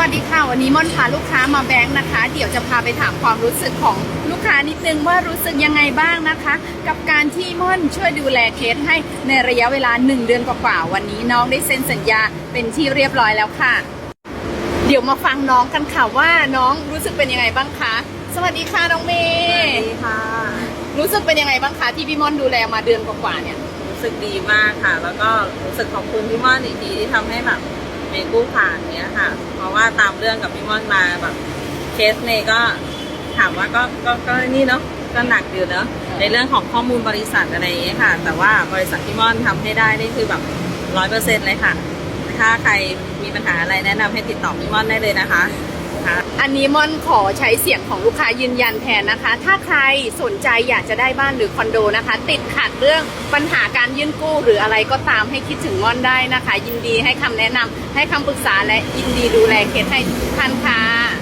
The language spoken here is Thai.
วัสดีค่ะ วันนี้ม่อนพาลูกค้ามาแบงค์นะคะ เดี๋ยวจะพาไปถามความรู้สึกของลูกค้านิดนึงว่ารู้สึกยังไงบ้างนะคะ กับการที่ม่อนช่วยดูแลเคสให้ในระยะเวลา 1 เดือนกว่าๆวันนี้น้องได้เซ็นสัญญาเป็นที่เรียบร้อยแล้วค่ะ เดี๋ยวมาฟังน้องกันค่ะว่าน้องรู้สึกเป็นยังไงบ้างคะสวัสดีค่ะน้องเมสวัย์สดีค่ะรู้สึกเป็นยังไงบ้างคะที่พี่ม่อนดูแลมาเดือนกว่าๆเนี่ย รู้สึกดีมากค่ะ แล้วก็รู้สึกขอบคุณพี่ม่อนอีกทีที่ทำให้แบบเมย์กู้ผ่านเนี้ยค่ะ เพราะว่าตามเรื่องกับพี่ม่อนมาแบบเคสเมย์ก็ถามว่าก็ก็ก็นี่เนาะก็หนักอยู่เนาะในเรื่องของข้อมูลบริษัทอะไรอย่างเงี้ยค่ะ แต่ว่าบริษัทพี่ม่อนทำให้ได้นี่คือแบบร้อยเปอร์เซ็นต์เลยค่ะ ถ้าใครมีปัญหาอะไรแนะนำให้ติดต่อพี่ม่อนได้เลยนะคะคะ อันนี้ม่อนขอใช้เสียงของลูกค้ายืนยันแทนนะคะ ถ้าใครสนใจอยากจะได้บ้านหรือคอนโดนะคะ ติดขัดเรื่องปัญหาการยื่นกู้หรืออะไรก็ตามให้คิดถึงม่อนได้นะคะ ยินดีให้คำแนะนำให้คำปรึกษาและยินดีดูแลเคสให้ทุกท่านค่ะ